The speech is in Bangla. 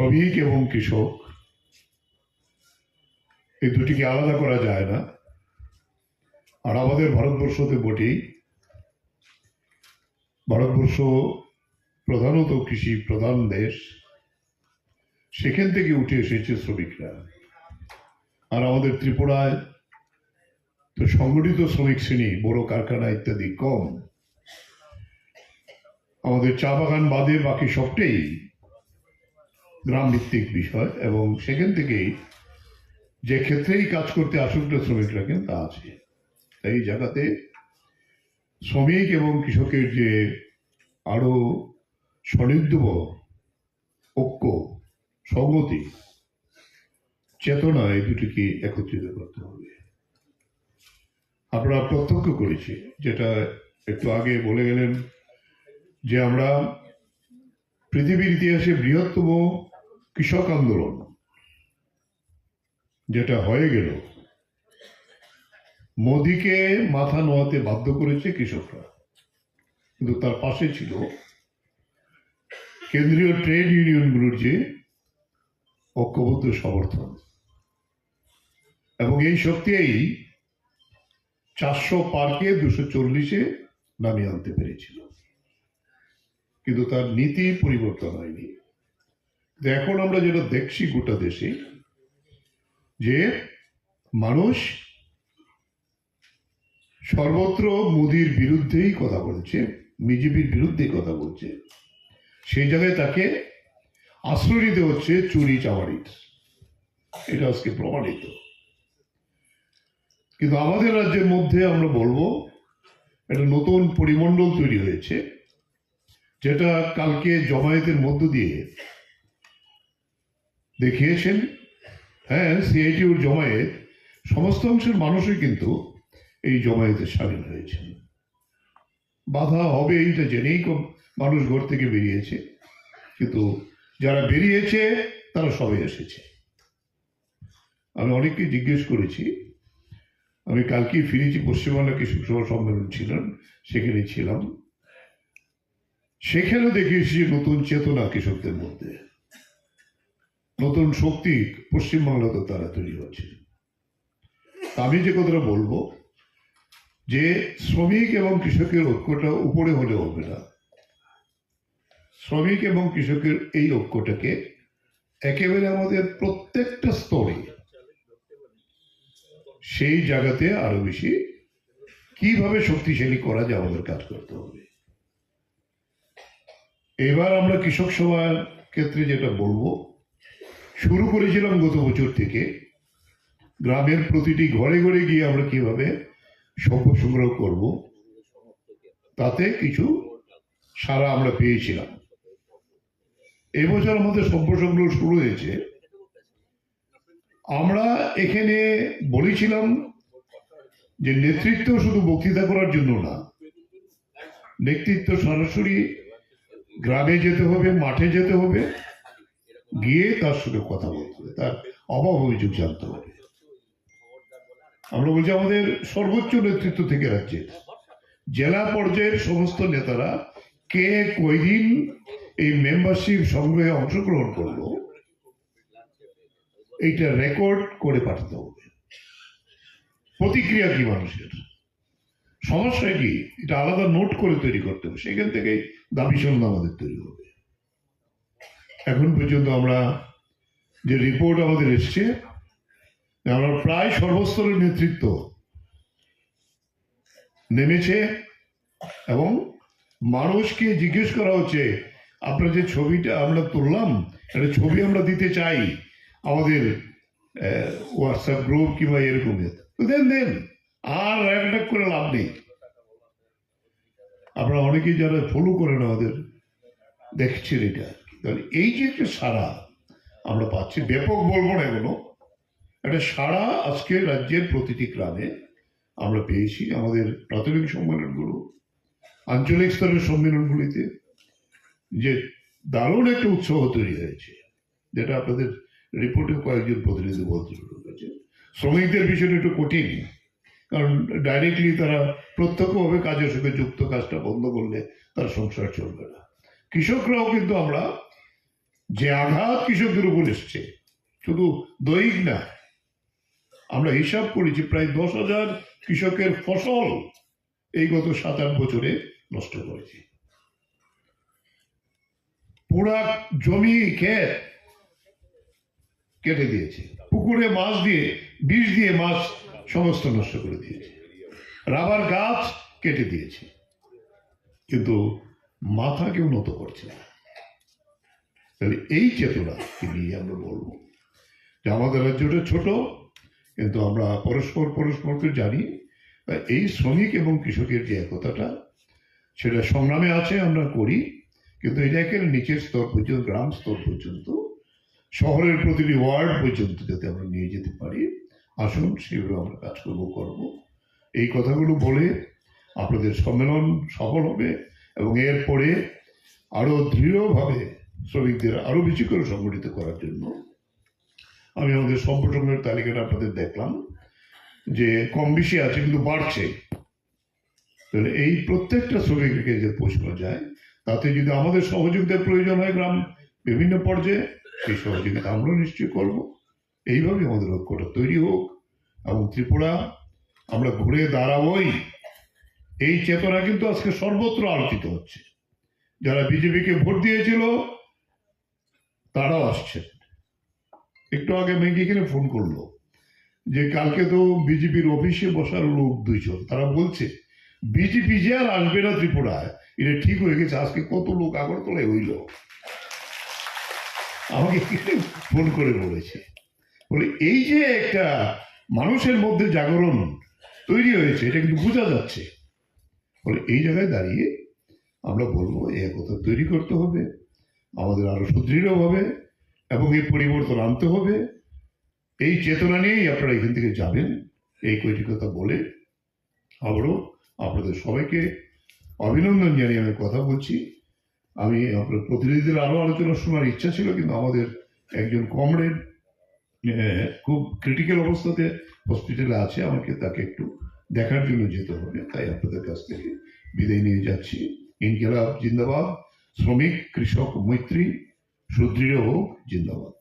শ্রমিক এবং কৃষক, এই দুটিকে আলাদা করা যায় না। আর আমাদের ভারতবর্ষতে বটেই। ভারতবর্ষ প্রধানত কৃষি প্রধান দেশ। সেখান থেকে উঠে এসেছে শ্রমিকরা। আর আমাদের ত্রিপুরায় তো সংগঠিত শ্রমিক শ্রেণি, বড় কারখানা ইত্যাদি কম। আমাদের চা বাগান বাদে বাকি সবটাই গ্রাম ভিত্তিক বিষয় এবং সেখান থেকেই যে ক্ষেত্রেই কাজ করতে আসুক না শ্রমিকরা কিন্তু তা আছে। এই জায়গাতে শ্রমিক এবং কৃষকের যে আরও স্বনির্ধব ঐক্য সংগতি চেতনা, এই দুটিকে একত্রিত করতে হবে। আপনারা প্রত্যক্ষ করেছি, যেটা একটু আগে বলে গেলেন যে আমরা পৃথিবীর ইতিহাসে বৃহত্তম কৃষক আন্দোলন, যেটা হয়ে গেল, মোদিকে মাথা নোয়াতে বাধ্য করেছে কৃষকরা। কিন্তু তার পাশে ছিল কেন্দ্রীয় ট্রেড ইউনিয়নগুলোর যে ঐক্যবদ্ধ সমর্থন। এবং এই শক্তিই চারশো পার্কে দুশো চল্লিশে নামিয়ে আনতে পেরেছিল। কিন্তু তার নীতি পরিবর্তন হয়নি। এখন আমরা যেটা দেখছি গোটা দেশে, যে মানুষ সর্বত্র মোদির বিরুদ্ধেই কথা বলছে, বিজেপির বিরুদ্ধে কথা বলছে। সেই জায়গায় তাকে আশ্রয় নিতে হচ্ছে চুরি চামারির। এটা আজকে প্রমাণিত। কিন্তু আমাদের রাজ্যের মধ্যে আমরা বলব, একটা নতুন পরিমণ্ডল তৈরি হয়েছে, যেটা কালকে জমায়েতের মধ্য দিয়ে দেখিয়েছেন হ্যাঁ সিআইটিউর জমায়েত, সমস্ত অংশের মানুষই কিন্তু এই জমায়েতে সামিল হয়েছেন। বাধা হবে এইটা জেনেই মানুষ ঘর থেকে বেরিয়েছে। কিন্তু যারা বেরিয়েছে, তারা সবাই এসেছে। আমি অনেককে জিজ্ঞেস করেছি, আমি কালকেই ফিরেছি পশ্চিমবাংলা কৃষক সভা সম্মেলন ছিলেন সেখানে ছিলাম। সেখানেও দেখেছি নতুন চেতনা কৃষকদের মধ্যে। নতুন শক্তি পশ্চিমবাংলাতে তারা তৈরি হচ্ছে। আমি যে কথাটা বলব, যে শ্রমিক এবং কৃষকের ঐক্যটা উপরে হলে হবে না। শ্রমিক এবং কৃষকের এই ঐক্যটাকে একেবারে আমাদের প্রত্যেকটা স্তরে সেই জায়গাতে আরও বেশি কীভাবে শক্তিশালী করা যায় আমাদের কাজ করতে হবে। এবার আমরা কৃষক সভার ক্ষেত্রে যেটা বলব শুরু করেছিলাম গত বছর থেকে। গ্রামের প্রতিটি ঘরে ঘরে গিয়ে আমরা কীভাবে সভ্য সংগ্রহ করব, তাতে কিছু সারা আমরা পেয়েছিলাম। এবছর আমাদের সভ্য সংগ্রহ শুরু হয়েছে। আমরা এখানে বলেছিলাম যে নেতৃত্ব শুধু বক্তৃতা করার জন্য না, নেতৃত্ব সরাসরি গ্রামে যেতে হবে, মাঠে যেতে হবে। গিয়ে তার সঙ্গে কথা বলতে হবে। তার অভাব অভিযোগ জানতে হবে। আমরা বলছি, আমাদের সর্বোচ্চ নেতৃত্ব থেকে রাজ্যের জেলা পর্যায়ের সমস্ত নেতারা কে কয়দিন এই মেম্বারশিপ সংগ্রহে অংশগ্রহণ করল, এইটা রেকর্ড করে পাঠাতে হবে। প্রতিক্রিয়া কি মানুষের? সমস্যা কি? এটা আলাদা নোট করে তৈরি করতে হবে। সেখান থেকে দাবি সন্ধ্যা আমাদের তৈরি হবে। এখন পর্যন্ত আমরা যে রিপোর্ট আমাদের এসছে, আমরা প্রায় সর্বস্তরের নেতৃত্ব নেমেছে এবং মানুষকে জিজ্ঞেস করা হচ্ছে, আপনার যে ছবিটা আমরা তুললাম, একটা ছবি আমরা দিতে চাই আমাদের হোয়াটসঅ্যাপ গ্রুপ কিংবা এরকম তো দেন দেন, আর র্যাক করে লাভ নেই। আপনারা অনেকেই যারা ফলো করেন আমাদের, দেখছেন এটা। তাহলে এই যে একটা সারা আমরা পাচ্ছি, ব্যাপক বলব না এগুলো, একটা সারা আজকে রাজ্যের প্রতিটি গ্রামে আমরা পেয়েছি আমাদের প্রাথমিক সম্মেলনগুলো, আঞ্চলিক স্তরের সম্মেলনগুলিতে, যে দারুণ একটা উৎসাহ তৈরি হয়েছে, যেটা আপনাদের রিপোর্টে কয়েকজন প্রতিনিধি বলতে শুরু করেছে শ্রমিকদের বিষয়টা একটু কঠিন, কারণ ডাইরেক্টলি তারা প্রত্যক্ষভাবে কাজের সঙ্গে যুক্ত, কাজটা বন্ধ করলে তার সংসার চলবে না। কৃষকরাও কিন্তু আমরা যে আঘাত কৃষকদের উপর এসছে, শুধু দৈহিক না, আমরা হিসাব করেছি প্রায় দশ হাজার কৃষকের ফসল এই গত সাত আট বছরে নষ্ট করেছে। পুরা জমি ক্ষেত কেটে দিয়েছে, পুকুরে মাছ দিয়ে, বিষ দিয়ে মাছ সমস্ত নষ্ট করে দিয়েছে। রাবার গাছ কেটে দিয়েছে, কিন্তু মাথা কেউ নত করছে না। তাহলে এই চেতনাকে নিয়ে আমরা বলব। যে আমাদের রাজ্যটা ছোট, কিন্তু আমরা পরস্পর পরস্পরকে জানি। এই শ্রমিক এবং কৃষকের যে একতাটা, সেটা সংগ্রামে আছে, আমরা করি। কিন্তু এটা একেবারে নিচের স্তর পর্যন্ত, গ্রাম স্তর পর্যন্ত, শহরের প্রতিটি ওয়ার্ড পর্যন্ত যাতে আমরা নিয়ে যেতে পারি, আসুন সেভাবে আমরা কাজ করব, করব। এই কথাগুলো বলে আপনাদের সম্মেলন সফল হবে এবং এরপরে আরও দৃঢ়ভাবে শ্রমিকদের আরও বেশি করে সংগঠিত করার জন্য আমি আমাদের সম্পর্কের তালিকাটা আপনাদের দেখলাম যে কম বেশি আছে, কিন্তু বাড়ছে। তাহলে এই প্রত্যেকটা শ্রমিককে যে পৌঁছানো যায়, তাতে যদি আমাদের সহযোগিতার প্রয়োজন হয় গ্রাম বিভিন্ন পর্যায়ে, সেই সহযোগিতা আমরাও নিশ্চয়ই করব। এইভাবে আমাদের লক্ষ্যটা তৈরি হোক। এবং ত্রিপুরা, আমরা ঘুরে দাঁড়াবই। এই চেতনা কিন্তু আজকে সর্বত্র আলোচিত হচ্ছে। যারা বিজেপিকে ভোট দিয়েছিল তারাও আসছেন। একটু আগে মেঘি এখানে ফোন করল যে কালকে তো বিজেপির অফিসে বসার লোক দুইজন। তারা বলছে, বিজেপি যে আর আসবে না ত্রিপুরায়, এটা ঠিক হয়ে গেছে। আজকে কত লোক আগরতলায় হইল। আমাকে ফোন করে বলেছে। বলে, এই যে একটা মানুষের মধ্যে জাগরণ তৈরি হয়েছে, এটা কিন্তু বোঝা যাচ্ছে। বলে, এই জায়গায় দাঁড়িয়ে আমরা বলব এই একতা তৈরি করতে হবে। আমাদের আরও সুদৃঢ় হবে এবং এই পরিবর্তন আনতে হবে। এই চেতনা নিয়েই আপনারা এখান থেকে যাবেন। এই কয়টি কথা বলে আবারও আপনাদের সবাইকে অভিনন্দন জানিয়ে আমি কথা বলছি। আমি আপনার প্রতিনিধিদের আরও আলোচনা শোনার ইচ্ছা ছিল, কিন্তু আমাদের একজন কমরেড খুব ক্রিটিক্যাল অবস্থাতে হসপিটালে আছে। আমাকে তাকে একটু দেখার জন্য যেতে হবে। তাই আপনাদের কাছ থেকে বিদায় নিয়ে যাচ্ছি। ইনকিলাব, জিন্দাবাদ। শ্রমিক কৃষক মৈত্রী সুদৃঢ় হোক জিন্দাবাদ।